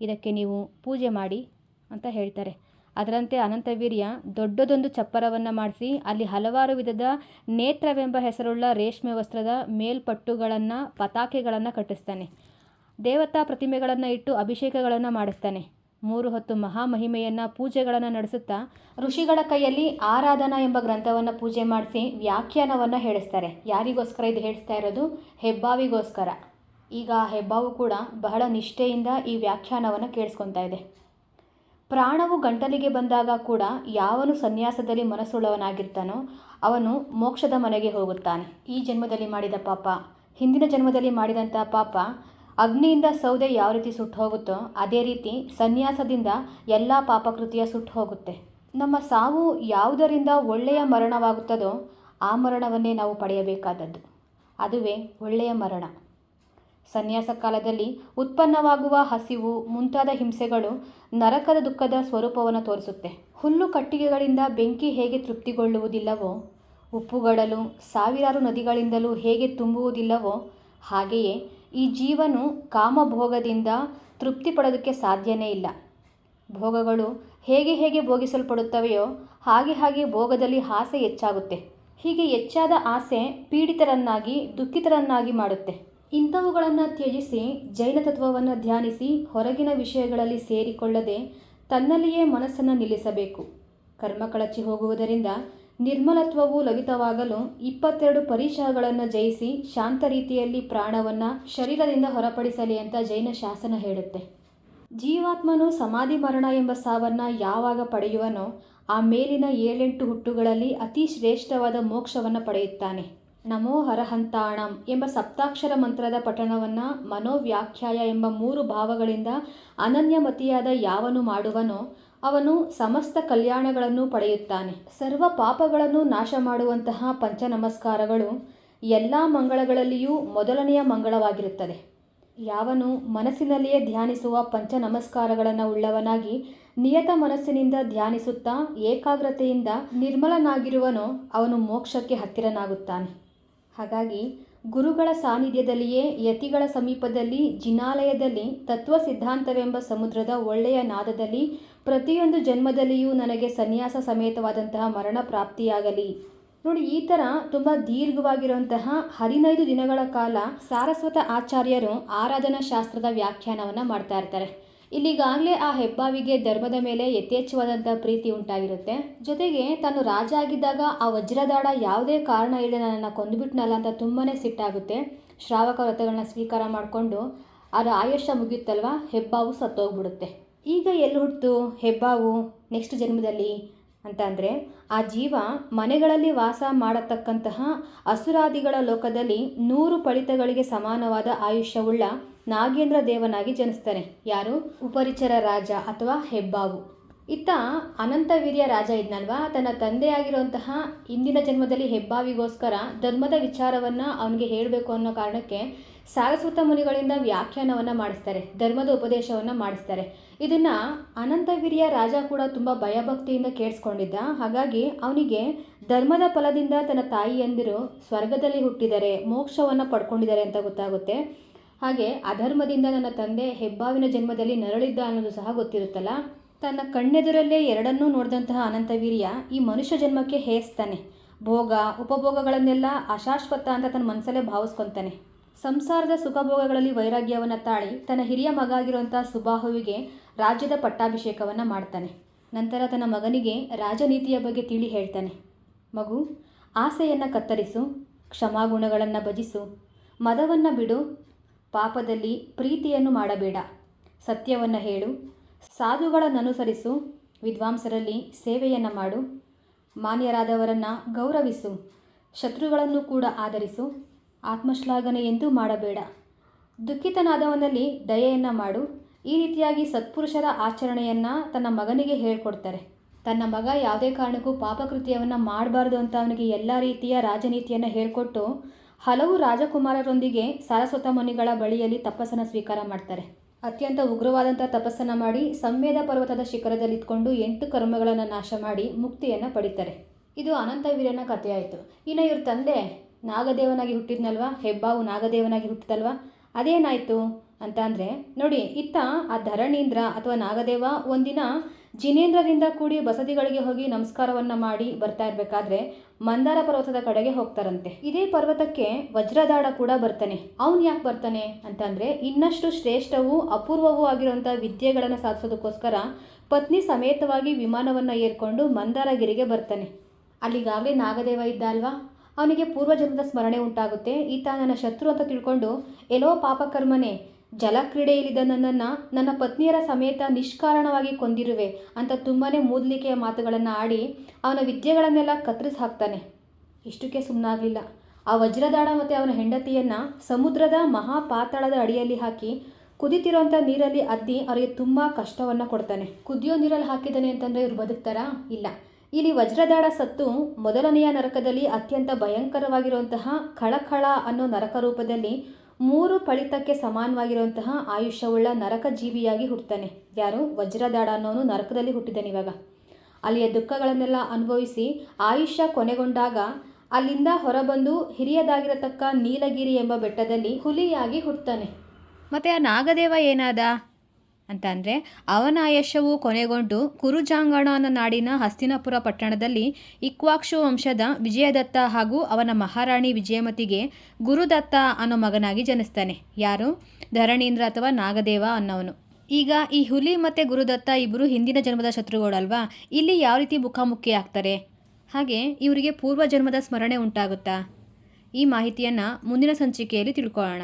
ಇದಕ್ಕೆ ನೀವು ಪೂಜೆ ಮಾಡಿ ಅಂತ ಹೇಳ್ತಾರೆ. ಅದರಂತೆ ಅನಂತವೀರ್ಯ ದೊಡ್ಡದೊಂದು ಚಪ್ಪರವನ್ನು ಮಾಡಿಸಿ ಅಲ್ಲಿ ಹಲವಾರು ವಿಧದ ನೇತ್ರವೆಂಬ ಹೆಸರುಳ್ಳ ರೇಷ್ಮೆ ವಸ್ತ್ರದ ಮೇಲ್ಪಟ್ಟುಗಳನ್ನು, ಪತಾಕೆಗಳನ್ನು ಕಟ್ಟಿಸ್ತಾನೆ. ದೇವತಾ ಪ್ರತಿಮೆಗಳನ್ನು ಇಟ್ಟು ಅಭಿಷೇಕಗಳನ್ನು ಮಾಡಿಸ್ತಾನೆ. ಮೂರು ಹೊತ್ತು ಮಹಾಮಹಿಮೆಯನ್ನು ಪೂಜೆಗಳನ್ನು ನಡೆಸುತ್ತಾ ಋಷಿಗಳ ಕೈಯಲ್ಲಿ ಆರಾಧನಾ ಎಂಬ ಗ್ರಂಥವನ್ನು ಪೂಜೆ ಮಾಡಿಸಿ ವ್ಯಾಖ್ಯಾನವನ್ನು ಹೇಳಿಸ್ತಾರೆ. ಯಾರಿಗೋಸ್ಕರ ಇದು ಹೇಳಿಸ್ತಾ ಇರೋದು? ಹೆಬ್ಬಾವಿಗೋಸ್ಕರ. ಈಗ ಹೆಬ್ಬಾವು ಕೂಡ ಬಹಳ ನಿಷ್ಠೆಯಿಂದ ಈ ವ್ಯಾಖ್ಯಾನವನ್ನು ಕೇಳಿಸ್ಕೊತಾ ಇದೆ. ಪ್ರಾಣವು ಗಂಟಲಿಗೆ ಬಂದಾಗ ಕೂಡ ಯಾವನು ಸನ್ಯಾಸದಲ್ಲಿ ಮನಸ್ಸುಳ್ಳವನಾಗಿರ್ತಾನೋ ಅವನು ಮೋಕ್ಷದ ಮನೆಗೆ ಹೋಗುತ್ತಾನೆ. ಈ ಜನ್ಮದಲ್ಲಿ ಮಾಡಿದ ಪಾಪ, ಹಿಂದಿನ ಜನ್ಮದಲ್ಲಿ ಮಾಡಿದಂಥ ಪಾಪ ಅಗ್ನಿಯಿಂದ ಸೌದೆ ಯಾವ ರೀತಿ ಸುಟ್ಟು ಹೋಗುತ್ತೋ ಅದೇ ರೀತಿ ಸನ್ಯಾಸದಿಂದ ಎಲ್ಲ ಪಾಪಕೃತಿಯ ಸುಟ್ಟು ಹೋಗುತ್ತೆ. ನಮ್ಮ ಸಾವು ಯಾವುದರಿಂದ ಒಳ್ಳೆಯ ಮರಣವಾಗುತ್ತದೋ ಆ ಮರಣವನ್ನೇ ನಾವು ಪಡೆಯಬೇಕಾದದ್ದು. ಅದುವೇ ಒಳ್ಳೆಯ ಮರಣ. ಸನ್ಯಾಸ ಕಾಲದಲ್ಲಿ ಉತ್ಪನ್ನವಾಗುವ ಹಸಿವು, ಮುಂತಾದ ಹಿಂಸೆಗಳು ನರಕದ ದುಃಖದ ಸ್ವರೂಪವನ್ನು ತೋರಿಸುತ್ತೆ. ಹುಲ್ಲು ಕಟ್ಟಿಗೆಗಳಿಂದ ಬೆಂಕಿ ಹೇಗೆ ತೃಪ್ತಿಗೊಳ್ಳುವುದಿಲ್ಲವೋ, ಉಪ್ಪುಗಡಲು, ಸಾವಿರಾರು ನದಿಗಳಿಂದಲೂ ಹೇಗೆ ತುಂಬುವುದಿಲ್ಲವೋ ಹಾಗೆಯೇ ಈ ಜೀವನು ಕಾಮಭೋಗದಿಂದ ತೃಪ್ತಿ ಪಡೋದಕ್ಕೆ ಸಾಧ್ಯನೇ ಇಲ್ಲ. ಭೋಗಗಳು ಹೇಗೆ ಹೇಗೆ ಭೋಗಿಸಲ್ಪಡುತ್ತವೆಯೋ ಹಾಗೆ ಹಾಗೆ ಭೋಗದಲ್ಲಿ ಆಸೆ ಹೆಚ್ಚಾಗುತ್ತೆ. ಹೀಗೆ ಹೆಚ್ಚಾದ ಆಸೆ ಪೀಡಿತರನ್ನಾಗಿ, ದುಃಖಿತರನ್ನಾಗಿ ಮಾಡುತ್ತೆ. ಇಂಥವುಗಳನ್ನು ತ್ಯಜಿಸಿ, ಜೈನ ತತ್ವವನ್ನು ಧ್ಯಾನಿಸಿ, ಹೊರಗಿನ ವಿಷಯಗಳಲ್ಲಿ ಸೇರಿಕೊಳ್ಳದೆ ತನ್ನಲ್ಲಿಯೇ ಮನಸ್ಸನ್ನು ನಿಲ್ಲಿಸಬೇಕು. ಕರ್ಮ ಕಳಚಿ ಹೋಗುವುದರಿಂದ ನಿರ್ಮಲತ್ವವು ಲಭಿತವಾಗಲು ಇಪ್ಪತ್ತೆರಡು ಪರಿಶಗಳನ್ನು ಜಯಿಸಿ ಶಾಂತ ರೀತಿಯಲ್ಲಿ ಪ್ರಾಣವನ್ನು ಶರೀರದಿಂದ ಹೊರಪಡಿಸಲಿ ಅಂತ ಜೈನ ಶಾಸನ ಹೇಳುತ್ತೆ. ಜೀವಾತ್ಮನು ಸಮಾಧಿ ಮರಣ ಎಂಬ ಸಾವನ್ನು ಯಾವಾಗ ಪಡೆಯುವನೋ ಆ ಮೇಲಿನ ಏಳೆಂಟು ಹುಟ್ಟುಗಳಲ್ಲಿ ಅತಿ ಶ್ರೇಷ್ಠವಾದ ಮೋಕ್ಷವನ್ನು ಪಡೆಯುತ್ತಾನೆ. ನಮೋ ಹರಹಂತಾಣಂ ಎಂಬ ಸಪ್ತಾಕ್ಷರ ಮಂತ್ರದ ಪಠಣವನ್ನು ಮನೋವ್ಯಾಖ್ಯಾಯ ಎಂಬ ಮೂರು ಭಾವಗಳಿಂದ ಅನನ್ಯಮತಿಯಾದ ಯಾವನು ಮಾಡುವನೋ ಅವನು ಸಮಸ್ತ ಕಲ್ಯಾಣಗಳನ್ನು ಪಡೆಯುತ್ತಾನೆ. ಸರ್ವ ಪಾಪಗಳನ್ನು ನಾಶ ಮಾಡುವಂತಹ ಪಂಚ ನಮಸ್ಕಾರಗಳು ಎಲ್ಲ ಮಂಗಳಗಳಲ್ಲಿಯೂ ಮೊದಲನೆಯ ಮಂಗಳವಾಗಿರುತ್ತದೆ. ಯಾವನು ಮನಸ್ಸಿನಲ್ಲಿಯೇ ಧ್ಯಾನಿಸುವ ಪಂಚ ನಮಸ್ಕಾರಗಳನ್ನು ಉಳ್ಳವನಾಗಿ ನಿಯತ ಮನಸ್ಸಿನಿಂದ ಧ್ಯಾನಿಸುತ್ತಾ ಏಕಾಗ್ರತೆಯಿಂದ ನಿರ್ಮಲನಾಗಿರುವನೋ ಅವನು ಮೋಕ್ಷಕ್ಕೆ ಹತ್ತಿರನಾಗುತ್ತಾನೆ. ಹಾಗಾಗಿ ಗುರುಗಳ ಸಾನ್ನಿಧ್ಯದಲ್ಲಿಯೇ ಯತಿಗಳ ಸಮೀಪದಲ್ಲಿ ಜಿನಾಲಯದಲ್ಲಿ ತತ್ವ ಸಿದ್ಧಾಂತವೆಂಬ ಸಮುದ್ರದ ಒಳ್ಳೆಯ ನಾದದಲ್ಲಿ ಪ್ರತಿಯೊಂದು ಜನ್ಮದಲ್ಲಿಯೂ ನನಗೆ ಸನ್ಯಾಸ ಸಮೇತವಾದಂತಹ ಮರಣ ಪ್ರಾಪ್ತಿಯಾಗಲಿ. ನೋಡಿ, ಈ ಥರ ತುಂಬ ದೀರ್ಘವಾಗಿರುವಂತಹ ಹದಿನೈದು ದಿನಗಳ ಕಾಲ ಸಾರಸ್ವತ ಆಚಾರ್ಯರು ಆರಾಧನಾ ಶಾಸ್ತ್ರದ ವ್ಯಾಖ್ಯಾನವನ್ನು ಮಾಡ್ತಾ ಇರ್ತಾರೆ. ಇಲ್ಲಿಗಾಗಲೇ ಆ ಹೆಬ್ಬಾವಿಗೆ ಧರ್ಮದ ಮೇಲೆ ಯಥೇಚ್ಛವಾದಂಥ ಪ್ರೀತಿ ಉಂಟಾಗಿರುತ್ತೆ. ಜೊತೆಗೆ ತಾನು ರಾಜ ಆಗಿದ್ದಾಗ ಆ ವಜ್ರದಾಡ ಯಾವುದೇ ಕಾರಣ ಇಲ್ಲದೆ ನನ್ನನ್ನು ಕೊಂದುಬಿಟ್ನಲ್ಲ ಅಂತ ತುಂಬಾ ಸಿಟ್ಟಾಗುತ್ತೆ. ಶ್ರಾವಕ ವ್ರತಗಳನ್ನ ಸ್ವೀಕಾರ ಮಾಡಿಕೊಂಡು ಅದರ ಆಯುಷ್ಯ ಮುಗಿಯುತ್ತಲ್ವ? ಹೆಬ್ಬಾವು ಸತ್ತೋಗ್ಬಿಡುತ್ತೆ. ಈಗ ಎಲ್ಲಿ ಹುಟ್ಟಿತು ಹೆಬ್ಬಾವು ನೆಕ್ಸ್ಟ್ ಜನ್ಮದಲ್ಲಿ ಅಂತ ಅಂದರೆ ಆ ಜೀವ ಮನೆಗಳಲ್ಲಿ ವಾಸ ಮಾಡತಕ್ಕಂತಹ ಅಸುರಾದಿಗಳ ಲೋಕದಲ್ಲಿ ನೂರು ಪಡಿತಗಳಿಗೆ ಸಮಾನವಾದ ಆಯುಷ್ಯವುಳ್ಳ ನಾಗೇಂದ್ರ ದೇವನಾಗಿ ಜನಿಸ್ತಾನೆ. ಯಾರು? ಉಪರಿಚರ ರಾಜ ಅಥವಾ ಹೆಬ್ಬಾವು. ಇತ್ತ ಅನಂತವೀರ್ಯ ರಾಜ ಇದ್ನಲ್ವಾ? ತನ್ನ ತಂದೆಯಾಗಿರುವಂತಹ ಇಂದಿನ ಜನ್ಮದಲ್ಲಿ ಹೆಬ್ಬಾವಿಗೋಸ್ಕರ ಧರ್ಮದ ವಿಚಾರವನ್ನು ಅವನಿಗೆ ಹೇಳಬೇಕು ಅನ್ನೋ ಕಾರಣಕ್ಕೆ ಸಾರಸ್ವತ ಮುನಿಗಳಿಂದ ವ್ಯಾಖ್ಯಾನವನ್ನು ಮಾಡಿಸ್ತಾರೆ, ಧರ್ಮದ ಉಪದೇಶವನ್ನು ಮಾಡಿಸ್ತಾರೆ. ಇದನ್ನು ಅನಂತವೀರ್ಯ ರಾಜ ಕೂಡ ತುಂಬ ಭಯಭಕ್ತಿಯಿಂದ ಕೇಳಿಸ್ಕೊಂಡಿದ್ದ. ಹಾಗಾಗಿ ಅವನಿಗೆ ಧರ್ಮದ ಫಲದಿಂದ ತನ್ನ ತಾಯಿಯಂದಿರು ಸ್ವರ್ಗದಲ್ಲಿ ಹುಟ್ಟಿದ್ದಾರೆ ಮೋಕ್ಷವನ್ನು ಪಡ್ಕೊಂಡಿದ್ದಾರೆ ಅಂತ ಗೊತ್ತಾಗುತ್ತೆ. ಹಾಗೆ ಅಧರ್ಮದಿಂದ ನನ್ನ ತಂದೆ ಹೆಬ್ಬಾವಿನ ಜನ್ಮದಲ್ಲಿ ನರಳಿದ್ದ ಅನ್ನೋದು ಸಹ ಗೊತ್ತಿರುತ್ತಲ್ಲ. ತನ್ನ ಕಣ್ಣೆದುರಲ್ಲೇ ಎರಡನ್ನೂ ನೋಡಿದಂತಹ ಅನಂತವೀರ್ಯ ಈ ಮನುಷ್ಯ ಜನ್ಮಕ್ಕೆ ಹೇಸ್ತಾನೆ ಭೋಗ, ಉಪಭೋಗಗಳನ್ನೆಲ್ಲ ಅಶಾಶ್ವತ ಅಂತ ತನ್ನ ಮನಸ್ಸಲ್ಲೇ ಭಾವಿಸ್ಕೊತಾನೆ. ಸಂಸಾರದ ಸುಖಭೋಗಗಳಲ್ಲಿ ವೈರಾಗ್ಯವನ್ನು ತಾಳಿ ತನ್ನ ಹಿರಿಯ ಮಗ ಆಗಿರುವಂಥ ಸುಬಾಹುವಿಗೆ ರಾಜ್ಯದ ಪಟ್ಟಾಭಿಷೇಕವನ್ನು ಮಾಡ್ತಾನೆ. ನಂತರ ತನ್ನ ಮಗನಿಗೆ ರಾಜನೀತಿಯ ಬಗ್ಗೆ ತಿಳಿ ಹೇಳ್ತಾನೆ. ಮಗು, ಆಸೆಯನ್ನು ಕತ್ತರಿಸು, ಕ್ಷಮಾಗುಣಗಳನ್ನು ಭಜಿಸು, ಮದವನ್ನು ಬಿಡು, ಪಾಪದಲ್ಲಿ ಪ್ರೀತಿಯನ್ನು ಮಾಡಬೇಡ, ಸತ್ಯವನ್ನು ಹೇಳು, ಸಾಧುಗಳನ್ನನುಸರಿಸು, ವಿದ್ವಾಂಸರಲ್ಲಿ ಸೇವೆಯನ್ನು ಮಾಡು, ಮಾನ್ಯರಾದವರನ್ನು ಗೌರವಿಸು, ಶತ್ರುಗಳನ್ನು ಕೂಡ ಆಧರಿಸು ಆತ್ಮಶ್ಲಾಘನೆ ಎಂದೂ ಮಾಡಬೇಡ. ದುಃಖಿತನಾದವನಲ್ಲಿ ದಯೆಯನ್ನು ಮಾಡು. ಈ ರೀತಿಯಾಗಿ ಸತ್ಪುರುಷರ ಆಚರಣೆಯನ್ನು ತನ್ನ ಮಗನಿಗೆ ಹೇಳ್ಕೊಡ್ತಾರೆ. ತನ್ನ ಮಗ ಯಾವುದೇ ಕಾರಣಕ್ಕೂ ಪಾಪಕೃತ್ಯವನ್ನು ಮಾಡಬಾರ್ದು ಅಂತ ಅವನಿಗೆ ಎಲ್ಲ ರೀತಿಯ ರಾಜನೀತಿಯನ್ನು ಹೇಳಿಕೊಟ್ಟು ಹಲವು ರಾಜಕುಮಾರರೊಂದಿಗೆ ಸಾರಸ್ವತ ಮುನಿಗಳ ಬಳಿಯಲ್ಲಿ ತಪಸ್ಸನ್ನು ಸ್ವೀಕಾರ ಮಾಡ್ತಾರೆ. ಅತ್ಯಂತ ಉಗ್ರವಾದಂಥ ತಪಸ್ಸನ್ನು ಮಾಡಿ ಸಂವೇದ ಪರ್ವತದ ಶಿಖರದಲ್ಲಿ ಇದ್ಕೊಂಡು ಎಂಟು ಕರ್ಮಗಳನ್ನು ನಾಶ ಮಾಡಿ ಮುಕ್ತಿಯನ್ನು ಪಡಿತಾರೆ. ಇದು ಅನಂತವೀರನ ಕಥೆಯಾಯಿತು. ಇನ್ನು ಇವ್ರ ತಂದೆ ನಾಗದೇವನಾಗಿ ಹುಟ್ಟಿದ್ನಲ್ವಾ? ಹೆಬ್ಬಾವು ನಾಗದೇವನಾಗಿ ಹುಟ್ಟಿದಲ್ವಾ ಅದೇನಾಯಿತು ಅಂತ ಅಂದರೆ, ನೋಡಿ, ಇತ್ತ ಆ ಧರಣೀಂದ್ರ ಅಥವಾ ನಾಗದೇವ ಒಂದಿನ ಜಿನೇಂದ್ರರಿಂದ ಕೂಡಿ ಬಸದಿಗಳಿಗೆ ಹೋಗಿ ನಮಸ್ಕಾರವನ್ನು ಮಾಡಿ ಬರ್ತಾ ಇರಬೇಕಾದ್ರೆ ಮಂದಾರ ಪರ್ವತದ ಕಡೆಗೆ ಹೋಗ್ತಾರಂತೆ. ಇದೇ ಪರ್ವತಕ್ಕೆ ವಜ್ರದಾಡ ಕೂಡ ಬರ್ತಾನೆ. ಅವನು ಯಾಕೆ ಬರ್ತಾನೆ ಅಂತಂದರೆ ಇನ್ನಷ್ಟು ಶ್ರೇಷ್ಠವೂ ಅಪೂರ್ವವೂ ಆಗಿರುವಂಥ ವಿದ್ಯೆಗಳನ್ನು ಸಾಧಿಸೋದಕ್ಕೋಸ್ಕರ ಪತ್ನಿ ಸಮೇತವಾಗಿ ವಿಮಾನವನ್ನು ಏರ್ಕೊಂಡು ಮಂದಾರಗಿರಿಗೆ ಬರ್ತಾನೆ. ಅಲ್ಲಿಗಾಗಲೇ ನಾಗದೇವ ಇದ್ದ ಅಲ್ವಾ ಅವನಿಗೆ ಪೂರ್ವಜನ್ಮದ ಸ್ಮರಣೆ ಉಂಟಾಗುತ್ತೆ. ಈತ ನನ್ನ ಶತ್ರು ಅಂತ ತಿಳ್ಕೊಂಡು, ಎಲ್ಲೋ ಪಾಪಕರ್ಮನೆ, ಜಲಕ್ರೀಡೆಯಲ್ಲಿದ್ದ ನನ್ನನ್ನು ನನ್ನ ಪತ್ನಿಯರ ಸಮೇತ ನಿಷ್ಕಾರಣವಾಗಿ ಕೊಂದಿರುವೆ ಅಂತ ತುಂಬಾ ಮೂದಲಿಕೆಯ ಮಾತುಗಳನ್ನು ಆಡಿ ಅವನ ವಿದ್ಯೆಗಳನ್ನೆಲ್ಲ ಕತ್ತರಿಸಿ ಹಾಕ್ತಾನೆ ಇಷ್ಟಕ್ಕೆ ಸುಮ್ಮನಾಗಲಿಲ್ಲ ಆ ವಜ್ರದಾಡ ಮತ್ತು ಅವನ ಹೆಂಡತಿಯನ್ನು ಸಮುದ್ರದ ಮಹಾಪಾತಾಳದ ಅಡಿಯಲ್ಲಿ ಹಾಕಿ, ಕುದಿತಿರೋಂಥ ನೀರಲ್ಲಿ ಅದ್ದಿ ಅವರಿಗೆ ತುಂಬ ಕಷ್ಟವನ್ನು ಕೊಡ್ತಾನೆ. ಕುದಿಯೋ ನೀರಲ್ಲಿ ಹಾಕಿದ್ದಾನೆ ಅಂತಂದರೆ ಇವ್ರು ಬದುಕ್ತಾರಾ? ಇಲ್ಲ. ಇಲ್ಲಿ ವಜ್ರದಾಡ ಸತ್ತು ಮೊದಲನೆಯ ನರಕದಲ್ಲಿ ಅತ್ಯಂತ ಭಯಂಕರವಾಗಿರುವಂತಹ ಖಳಖಳ ಅನ್ನೋ ನರಕ ರೂಪದಲ್ಲಿ ಮೂರು ಫಳಿತಕ್ಕೆ ಸಮಾನವಾಗಿರುವಂತಹ ಆಯುಷ್ಯವುಳ್ಳ ನರಕ ಜೀವಿಯಾಗಿ ಹುಟ್ಟುತ್ತಾನೆ. ಯಾರು? ವಜ್ರದಾಡ ಅನ್ನೋನು ನರಕದಲ್ಲಿ ಹುಟ್ಟಿದ್ದಾನೆ ಇವಾಗ. ಅಲ್ಲಿಯ ದುಃಖಗಳನ್ನೆಲ್ಲ ಅನುಭವಿಸಿ ಆಯುಷ್ಯ ಕೊನೆಗೊಂಡಾಗ ಅಲ್ಲಿಂದ ಹೊರಬಂದು ಹಿರಿಯದಾಗಿರತಕ್ಕ ನೀಲಗಿರಿ ಎಂಬ ಬೆಟ್ಟದಲ್ಲಿ ಹುಲಿಯಾಗಿ ಹುಟ್ಟುತ್ತಾನೆ. ಮತ್ತೆ ಆ ನಾಗದೇವ ಏನಾದ? ಅಂತ ಅಂದರೆ ಅವನ ಆಯಶವು ಕೊನೆಗೊಂಡು ಕುರುಜಾಂಗಣ ಅನ್ನೋ ನಾಡಿನ ಹಸ್ತಿನಾಪುರ ಪಟ್ಟಣದಲ್ಲಿ ಇಕ್ವಾಕ್ಷು ವಂಶದ ವಿಜಯದತ್ತ ಹಾಗೂ ಅವನ ಮಹಾರಾಣಿ ವಿಜಯಮತಿಗೆ ಗುರುದತ್ತ ಅನ್ನೋ ಮಗನಾಗಿ ಜನಿಸ್ತಾನೆ. ಯಾರು? ಧರಣೀಂದ್ರ ಅಥವಾ ನಾಗದೇವ ಅನ್ನೋವನು. ಈಗ ಈ ಹುಲಿ ಮತ್ತು ಗುರುದತ್ತ ಇಬ್ಬರು ಹಿಂದಿನ ಜನ್ಮದ ಶತ್ರುಗಳಲ್ವಾ? ಇಲ್ಲಿ ಯಾವ ರೀತಿ ಮುಖಾಮುಖಿ ಆಗ್ತಾರೆ? ಹಾಗೆ ಇವರಿಗೆ ಪೂರ್ವ ಜನ್ಮದ ಸ್ಮರಣೆ ಉಂಟಾಗುತ್ತಾ? ಈ ಮಾಹಿತಿಯನ್ನು ಮುಂದಿನ ಸಂಚಿಕೆಯಲ್ಲಿ ತಿಳ್ಕೊಳ್ಳೋಣ.